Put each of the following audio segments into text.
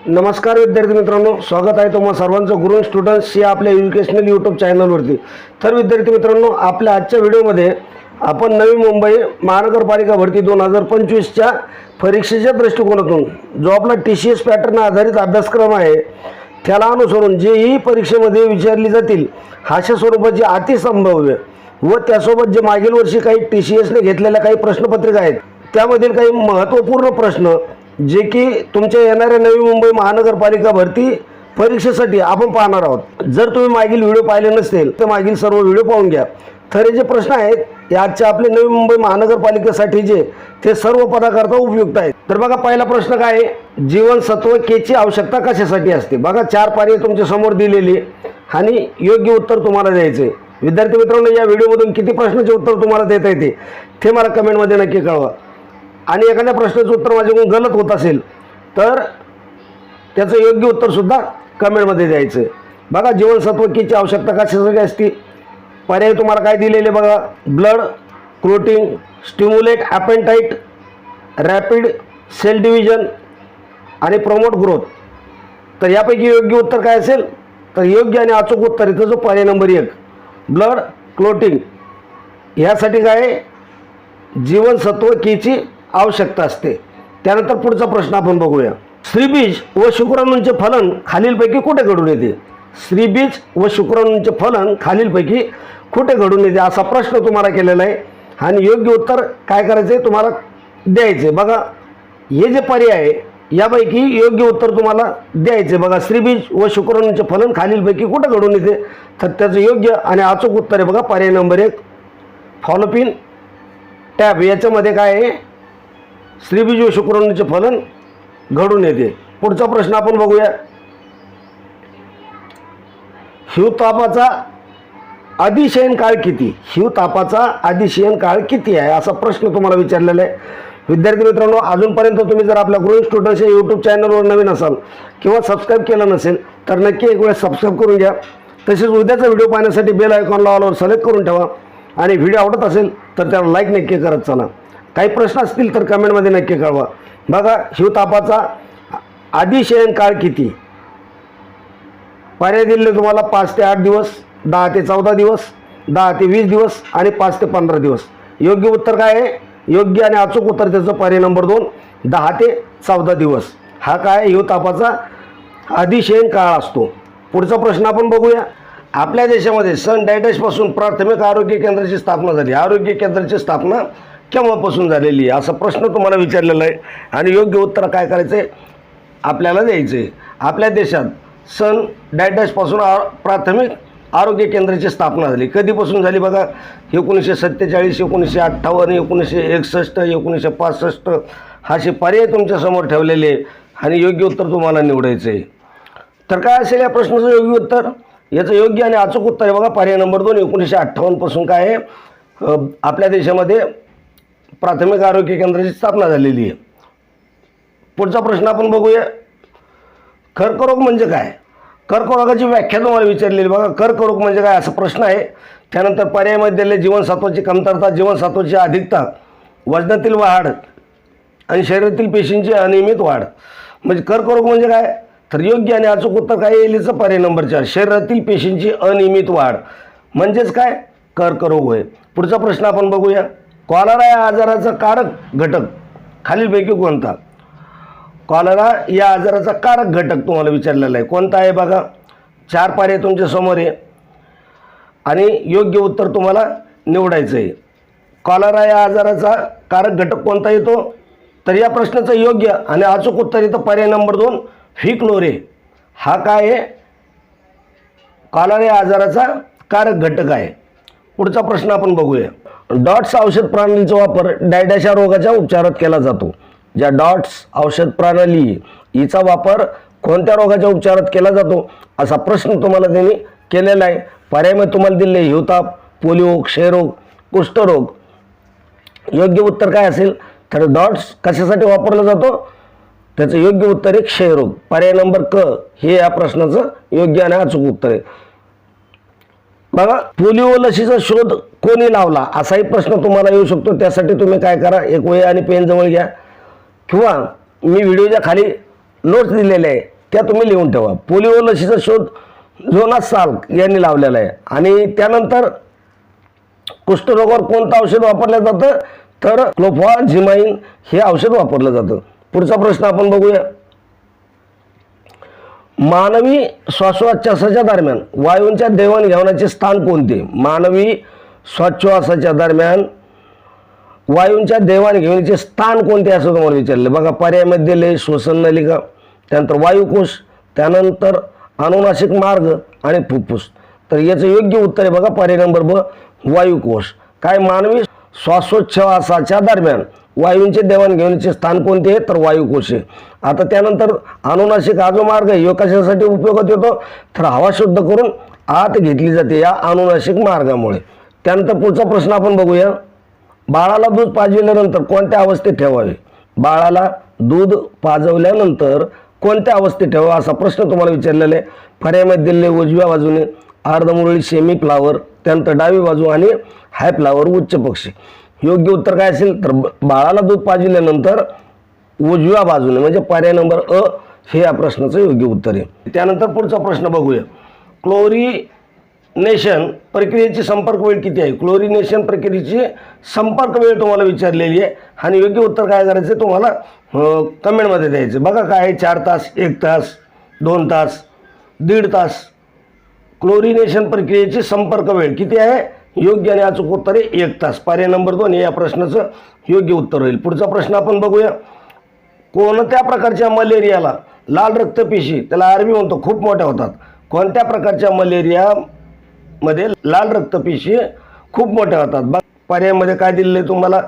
नमस्कार विद्यार्थी मित्रांनो स्वागत आहे तुम्हा सर्वांचं गुरु स्टुडंट्स या आपल्या एज्युकेशनल यूट्यूब चॅनलवरती तर विद्यार्थी मित्रांनो आपल्या आजच्या व्हिडिओमध्ये आपण नवी मुंबई महानगरपालिका भरती दोन हजार पंचवीसच्या परीक्षेच्या दृष्टिकोनातून जो आपला टी सी एस पॅटर्न आधारित अभ्यासक्रम आहे त्याला अनुसरून जे ही परीक्षेमध्ये विचारली जातील अशा स्वरूपाची अतिसंभाव्य व त्यासोबत जे मागील वर्षी काही टी सी एसने घेतलेल्या काही प्रश्नपत्रिका आहेत त्यामधील काही महत्त्वपूर्ण प्रश्न जे की तुमच्या येणाऱ्या नवी मुंबई महानगरपालिका भरती परीक्षेसाठी आपण पाहणार आहोत. जर तुम्ही मागील व्हिडिओ पाहिले नसतील तर मागील सर्व व्हिडिओ पाहून घ्या. खरे जे प्रश्न आहेत या आजच्या आपले नवी मुंबई महानगरपालिकेसाठी जे ते सर्व पदाकरता उपयुक्त आहेत. तर बघा पहिला प्रश्न काय आहे? जीवनसत्व केची आवश्यकता कशासाठी असते? बघा चार पाने तुमच्यासमोर दिलेली आणि योग्य उत्तर तुम्हाला द्यायचे विद्यार्थी मित्रांनो या व्हिडिओमधून किती प्रश्नाचे उत्तर तुम्हाला देता येते ते मला कमेंटमध्ये नक्की कळवा. आणि एखाद्या प्रश्नाचं उत्तर माझ्याकडून गलत होत असेल तर त्याचं योग्य उत्तरसुद्धा कमेंटमध्ये द्यायचं. बघा जीवनसत्व कीची आवश्यकता कशासाठी असते? पर्याय तुम्हाला काय दिलेले बघा? Blood clotting stimulate appetite rapid cell division आणि प्रमोट ग्रोथ तर यापैकी योग्य उत्तर काय असेल? तर योग्य आणि अचूक उत्तर इथं जो पर्याय नंबर एक ब्लड क्लोटिंग ह्यासाठी काय आहे? जीवनसत्व कीची आवश्यकता असते. त्यानंतर पुढचा प्रश्न आपण बघूया. श्रीबीज व शुक्राणूंचे फलन खालीलपैकी कुठे घडून येते? श्रीबीज व शुक्राणूंचे फलन खालीलपैकी कुठे घडून येते? असा प्रश्न तुम्हाला केलेला आहे. आणि योग्य उत्तर काय करायचं आहे तुम्हाला द्यायचं आहे बघा हे जे पर्याय आहे यापैकी योग्य उत्तर तुम्हाला द्यायचे बघा श्रीबीज व शुक्राणूंचे फलन खालीलपैकी कुठं घडून येते? तर त्याचं योग्य आणि अचूक उत्तर आहे बघा पर्याय नंबर एक. फॉलोपिन टॅब. याच्यामध्ये काय आहे? स्त्रीबीज व शुक्राणूचे फलन घडून येते. पुढचा प्रश्न आपण बघूया. हिवतापाचा अधिशयन काळ किती? हिवतापाचा अधिशयन काळ किती आहे? असा प्रश्न तुम्हाला विचारलेला आहे. विद्यार्थी मित्रांनो अजूनपर्यंत तुम्ही जर आपल्या ग्रुप स्टुडंट्सच्या यूट्यूब चॅनलवर नवीन असाल किंवा सबस्क्राईब केलं नसेल तर नक्की एक वेळेस सबस्क्राईब करून घ्या. तसेच उद्याचा व्हिडिओ पाहण्यासाठी बेल आयकॉनला ऑलवर सिलेक्ट करून ठेवा. आणि व्हिडिओ आवडत असेल तर त्याला लाईक नक्की करत चला. काही प्रश्न असतील तर कमेंटमध्ये नक्की कळवा. बघा शिवतापाचा आदिशयन काळ किती? पर्याय दिलेले तुम्हाला पाच ते आठ दिवस दहा ते चौदा दिवस दहा ते वीस दिवस आणि पाच ते पंधरा दिवस. योग्य उत्तर काय आहे? योग्य आणि अचूक उत्तर त्याचं पर्याय नंबर दोन दहा ते चौदा दिवस. हा काय हिवतापाचा अधिशयन काळ असतो. पुढचा प्रश्न आपण बघूया. आपल्या देशामध्ये सन डायटसपासून प्राथमिक आरोग्य केंद्राची स्थापना झाली. आरोग्य केंद्राची स्थापना केव्हापासून झालेली आहे? असा प्रश्न तुम्हाला विचारलेला आहे. आणि योग्य उत्तर काय करायचं आहे? आपल्याला द्यायचं आहे. आपल्या देशात सन डायटसपासून आ प्राथमिक आरोग्य केंद्राची स्थापना झाली. कधीपासून झाली बघा? एकोणीसशे सत्तेचाळीस एकोणीसशे अठ्ठावन्न एकोणीसशे एकसष्ट एकोणीसशे पासष्ट असे पर्याय तुमच्यासमोर ठेवलेले आहे. आणि योग्य उत्तर तुम्हाला निवडायचं आहे. तर काय असेल या प्रश्नाचं योग्य उत्तर? याचं योग्य आणि अचूक उत्तर आहे बघा. पर्याय नंबर दोन एकोणीसशे अठ्ठावन्नपासून काय आहे? आपल्या देशामध्ये प्राथमिक आरोग्य केंद्राची स्थापना झालेली आहे. पुढचा प्रश्न आपण बघूया. कर्करोग म्हणजे काय? कर्करोगाची व्याख्या तुम्हाला विचारलेली बघा कर्करोग म्हणजे काय असा प्रश्न आहे. त्यानंतर पर्यायामध्ये दिलेले जीवनसत्वाची कमतरता जीवनसत्वाची अधिकता वजनातील वाढ आणि शरीरातील पेशींची अनियमित वाढ. म्हणजे कर्करोग म्हणजे काय? तर योग्य आणि अचूक उत्तर काय येईल पर्याय नंबर चार. शरीरातील पेशींची अनियमित वाढ. म्हणजेच काय? कर्करोग होय. पुढचा प्रश्न आपण बघूया. कॉलरा या आजाराचा कारक घटक. खालीलपैकी कोणता? कॉलरा या आजाराचा कारक घटक तुम्हाला विचारलेला आहे. कोणता आहे बघा? चार पारे तुमच्यासमोर आहे. आणि योग्य उत्तर तुम्हाला निवडायचं आहे. कॉलरा या आजाराचा कारक घटक कोणता येतो? तर या प्रश्नाचं योग्य आणि अचूक उत्तर येतं पर्याय नंबर दोन फिक्लोरे हा काय आहे? कॉलरा या आजाराचा कारक घटक आहे. पुढचा प्रश्न आपण बघूया. डॉट्स औषध प्रणालीचा वापर डायडॅशा रोगाच्या उपचारात केला जातो. ज्या डॉट्स औषध प्रणाली हिचा वापर कोणत्या रोगाच्या उपचारात केला जातो असा प्रश्न तुम्हाला त्यांनी केलेला आहे. पर्यायमध्ये तुम्हाला दिले हिवताप पोलिओ क्षयरोग कुष्ठरोग. योग्य उत्तर काय असेल? तर डॉट्स कशासाठी वापरला जातो? त्याचं योग्य उत्तर आहे क्षयरोग. पर्याय नंबर क हे या प्रश्नाचं योग्य आणि अचूक उत्तर आहे. बघा पोलिओ लसीचा शोध कोणी लावला? असाही प्रश्न तुम्हाला येऊ शकतो. त्यासाठी तुम्ही काय करा एक वय आणि पेन जवळ घ्या. किंवा मी व्हिडिओच्या खाली नोट्स दिलेल्या आहे त्या तुम्ही लिहून ठेवा. पोलिओ लसीचा शोध जोनास साल्क यांनी लावलेला आहे. आणि त्यानंतर कुष्ठरोगावर कोणतं औषध वापरलं जातं? तर क्लोफॉझिमाइन हे औषध वापरलं जातं. पुढचा प्रश्न आपण बघूया. मानवी श्वासोच्छ्वासाच्या दरम्यान वायूंच्या देवाणघेवाणाचे स्थान कोणते? मानवी श्वासोच्छ्वासाच्या दरम्यान वायूंच्या देवाणघेवाणीचे स्थान कोणते असं तुम्हाला विचारले. बघा पर्यायमध्ये दिले श्वसन नलिका त्यानंतर वायुकोश त्यानंतर अनुनासिक मार्ग आणि फुफ्फुस. तर याचं योग्य उत्तर आहे बघा पर्याय नंबर ब वायुकोश. काय मानवी श्वासोच्छवासाच्या दरम्यान वायूंचे देवाणघेवाणीचे स्थान कोणते? आहे तर वायुकोश आहे. आता त्यानंतर अनुनासिक हा जो मार्ग आहे. ह्यो कशासाठी उपयोगात येतो? तर हवा शुद्ध करून आत घेतली जाते या अनुनासिक मार्गामुळे. त्यानंतर पुढचा प्रश्न आपण बघूया. बाळाला दूध पाजविल्यानंतर कोणत्या अवस्थेत ठेवावे? बाळाला दूध पाजवल्यानंतर कोणत्या अवस्थेत ठेवावा असा प्रश्न तुम्हाला विचारलेला आहे. पर्यायामध्ये दिलेले उजव्या बाजूने अर्धमुरळी सेमी फ्लावर त्यानंतर डावी बाजू आणि हाय फ्लावर उच्च पक्षी. योग्य उत्तर काय असेल? तर ब- बाळाला दूध पाजविल्यानंतर उजव्या बाजूने म्हणजे पर्याय नंबर अ हे या प्रश्नाचं योग्य उत्तर आहे. त्यानंतर पुढचा प्रश्न बघूया. क्लोरिनेशन प्रक्रियेची संपर्क वेळ किती आहे? क्लोरिनेशन प्रक्रियेची संपर्क वेळ तुम्हाला विचारलेली आहे. आणि योग्य उत्तर काय करायचं आहे तुम्हाला कमेंटमध्ये द्यायचं बघा काय आहे. चार तास एक तास दोन तास दीड तास. क्लोरिनेशन प्रक्रियेची संपर्क वेळ किती आहे? योग्य आणि अचूक उत्तर आहे एक तास. पर्याय नंबर दोन या प्रश्नाचं योग्य उत्तर होईल. पुढचा प्रश्न आपण बघूया. कोणत्या प्रकारच्या मलेरियाला? लाल रक्तपेशी त्याला आर्मी म्हणतो खूप मोठ्या होतात. कोणत्या प्रकारच्या मलेरियामध्ये लाल रक्तपेशी खूप मोठ्या होतात? बघ पर्यायामध्ये काय दिलेलं आहे तुम्हाला?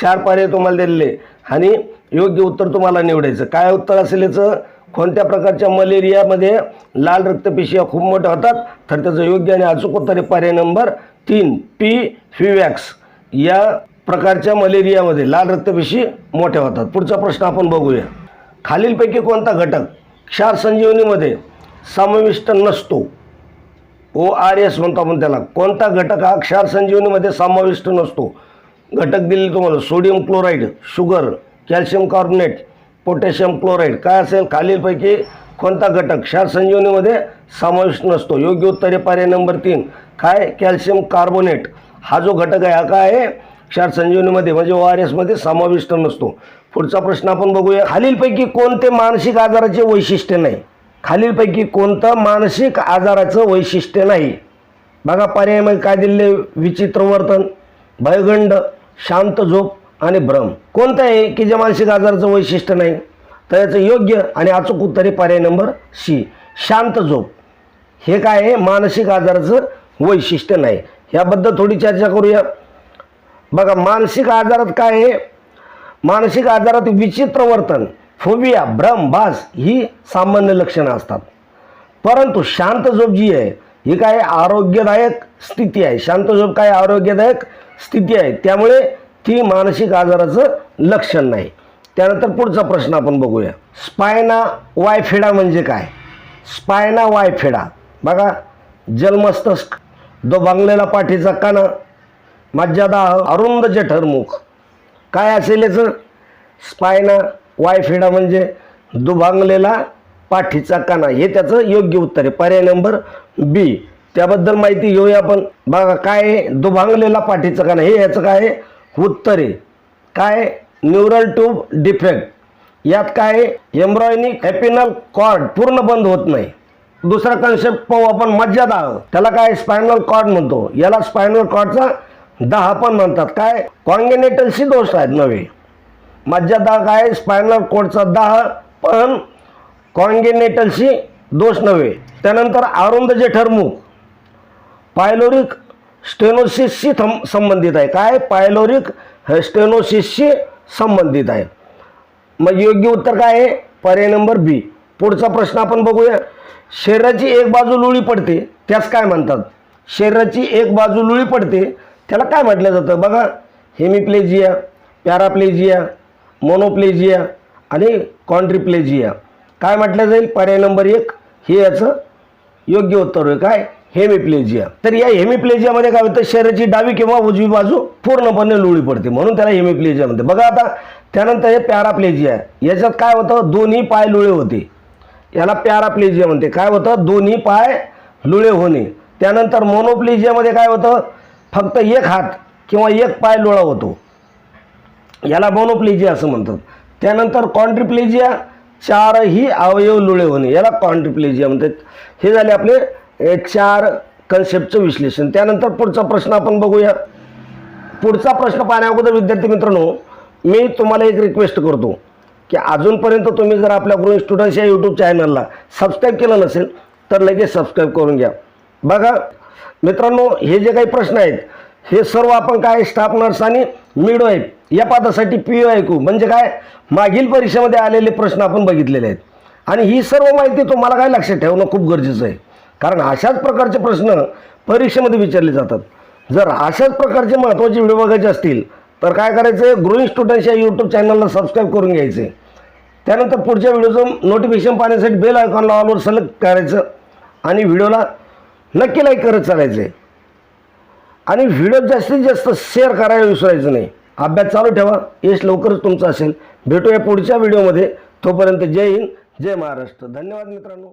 चार पर्याय तुम्हाला दिलेले. आणि योग्य उत्तर तुम्हाला निवडायचं. काय उत्तर असेल याचं? कोणत्या प्रकारच्या मलेरियामध्ये लाल रक्तपेशी या खूप मोठ्या होतात? तर त्याचं योग्य आणि अचूक उत्तर पर्याय नंबर तीन पी फिवॅक्स या प्रकारच्या मलेरियामध्ये लाल रक्तपेशी मोठ्या होतात. पुढचा प्रश्न आपण बघूया. खालीलपैकी कोणता घटक क्षार संजीवनीमध्ये समाविष्ट नसतो? ओ आर एस म्हणतो आपण त्याला. कोणता घटक हा क्षार संजीवनीमध्ये समाविष्ट नसतो? घटक दिले तुम्हाला. Sodium chloride sugar calcium carbonate potassium chloride. काय असेल? खालीलपैकी कोणता घटक क्षार संजीवनीमध्ये समाविष्ट नसतो? योग्य उत्तरे पर्याय नंबर तीन. काय? Calcium carbonate. हा जो घटक आहे हा काय आहे? क्षार संजीवनीमध्ये म्हणजे ओ आर एसमध्ये समाविष्ट नसतो. पुढचा प्रश्न आपण बघूया. खालीलपैकी कोणते मानसिक आजाराचे वैशिष्ट्य नाही? खालीलपैकी कोणतं मानसिक आजाराचं वैशिष्ट्य नाही? बघा पर्यायामध्ये काय दिले विचित्र वर्तन भयगंड शांत झोप आणि भ्रम. कोणतं आहे की जे मानसिक आजाराचं वैशिष्ट्य नाही? तर याचं योग्य आणि अचूक उत्तर पर्याय नंबर सी. शांत झोप. हे काय आहे? मानसिक आजाराचं वैशिष्ट्य नाही. याबद्दल थोडी चर्चा करूया. बघा मानसिक आजारात काय आहे? मानसिक आजारात विचित्र वर्तन फोबिया भ्रम भास ही सामान्य लक्षणं असतात. परंतु शांत झोप जी आहे ही काय आरोग्यदायक स्थिती आहे? शांत झोप काय आरोग्यदायक स्थिती आहे? त्यामुळे ती मानसिक आजाराचं लक्षण नाही. त्यानंतर पुढचा प्रश्न आपण बघूया. स्पायना वायफेडा म्हणजे काय? Spina bifida. बघा जन्मस्तक दो बांगलेला पाठीचा काना मज्जादा अरुंद जठरमुख काय असेल याचं? स्पायना वायफेडा म्हणजे दुभांगलेला पाठीचा काना. हे त्याचं योग्य उत्तर आहे. पर्याय नंबर बी. त्याबद्दल माहिती घेऊया आपण. बघा काय आहे? दुभांगलेला पाठीचा काना. हे याचं काय आहे? उत्तर आहे. काय? Neural tube defect. यात काय आहे? एम्ब्रॉयनिक हॅपिनल कॉर्ड पूर्ण बंद होत नाही. दुसरा कन्सेप्ट पाहू आपण. मज्जादा. त्याला काय स्पायनल कॉर्ड म्हणतो. याला स्पायनल कॉर्डचा दहा पण म्हणतात. काय? कॉन्गेनेटलशी दोष आहेत नव्हे. मज्जादा काय? स्पायनल कोडचा दहा पण कॉन्गेनेटलशी दोष नव्हे. त्यानंतर अरुंद ठरमुख पायलोरिक स्टेनोसिसशी थम संबंधित आहे. काय? पायलोरिक स्टेनोसिसशी संबंधित आहे. मग योग्य उत्तर काय आहे? पर्याय नंबर बी. पुढचा प्रश्न आपण बघूया. शरीराची एक बाजू लुळी पडते त्यास काय म्हणतात? शरीराची एक बाजू लुळी पडते त्याला काय म्हटलं जातं? बघा हेमिप्लेजिया पॅराप्लेजिया मोनोप्लेजिया आणि कॉन्ट्रिप्लेजिया काय म्हटलं जाईल? पर्याय नंबर एक हे याचं योग्य उत्तर आहे. काय? हेमिप्लेजिया. तर या हेमिप्लेजियामध्ये काय होतं? शरीराची डावी किंवा उजवी बाजू पूर्णपणे लुळी पडते. म्हणून त्याला हेमिप्लेजिया म्हणते बघा आता त्यानंतर हे पॅराप्लेजिया याच्यात काय होतं? दोन्ही पाय लुळे होते. याला पॅराप्लेजिया म्हणते. काय होतं? दोन्ही पाय लुळे होणे. त्यानंतर मोनोप्लेजियामध्ये काय होतं? फक्त एक हात किंवा एक पाय लुळा होतो. याला मोनोप्लेजिया असं म्हणतात. त्यानंतर कॉन्ट्रिप्लेजिया चारही अवयव लुळे होणे. याला कॉन्ट्रिप्लेजिया म्हणतात. हे झाले आपले चार कन्सेप्टचं विश्लेषण. त्यानंतर पुढचा प्रश्न आपण बघूया. पुढचा प्रश्न पाहण्याअगोदर विद्यार्थी मित्रांनो मी तुम्हाला एक रिक्वेस्ट करतो की अजूनपर्यंत तुम्ही जर आपल्या ग्रुप स्टुडंट्स या यूट्यूब चॅनलला सबस्क्राईब केलं नसेल तर लगेच सबस्क्राईब करून घ्या. बघा मित्रांनो हे जे काही प्रश्न आहेत हे सर्व आपण काय स्टाफ नर्स आणि मिडवाईफ या पदासाठी पी ओ ऐकू म्हणजे काय? मागील परीक्षेमध्ये आलेले प्रश्न आपण बघितलेले आहेत. आणि ही सर्व माहिती तुम्हाला काय लक्षात ठेवणं खूप गरजेचं आहे. कारण अशाच प्रकारचे प्रश्न परीक्षेमध्ये विचारले जातात. जर अशाच प्रकारचे महत्त्वाचे व्हिडिओ बघायचे असतील तर काय करायचं ग्रोईंग स्टुडंट्स या यूट्यूब चॅनलला सबस्क्राईब करून घ्यायचे. त्यानंतर पुढच्या व्हिडिओचं नोटिफिकेशन पाहण्यासाठी बेल आयकॉनला ऑलवर सिलेक्ट करायचं. आणि व्हिडिओला नक्की लाईक करत चालायचं. आहे आणि व्हिडिओ जास्तीत जास्त शेअर करायला विसरायचं नाही. अभ्यास चालू ठेवा. यश लवकरच तुमचं असेल. भेटूया पुढच्या व्हिडिओमध्ये तोपर्यंत जय हिंद जय महाराष्ट्र. धन्यवाद मित्रांनो.